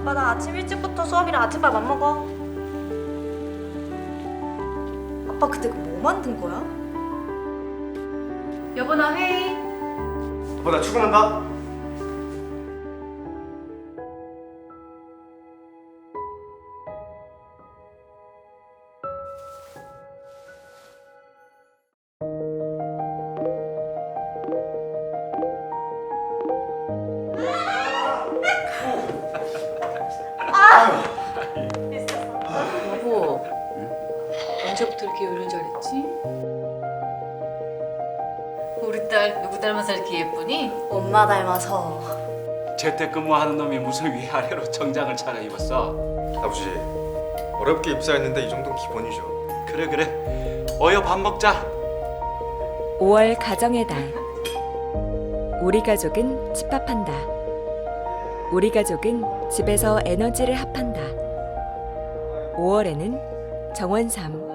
아빠 나 아침 일찍부터 수업이라 아침밥 안 먹어. 아빠 그때 뭐 만든 거야? 여보 나 회의. 아빠 나 출근한다. 언제부터 이렇게 요리를 잘했지? 우리 딸 누구 닮아서 이렇게 예쁘니? 엄마 닮아서. 재택근무하는 놈이 무슨 위아래로 정장을 차려 입었어? 아버지 어렵게 입사했는데 이 정도는 기본이죠. 그래 그래 어여 밥 먹자 5월 가정의 달. 우리 가족은 집합한다. 우리 가족은 집에서 에너지를 합한다. 5월에는 정원삼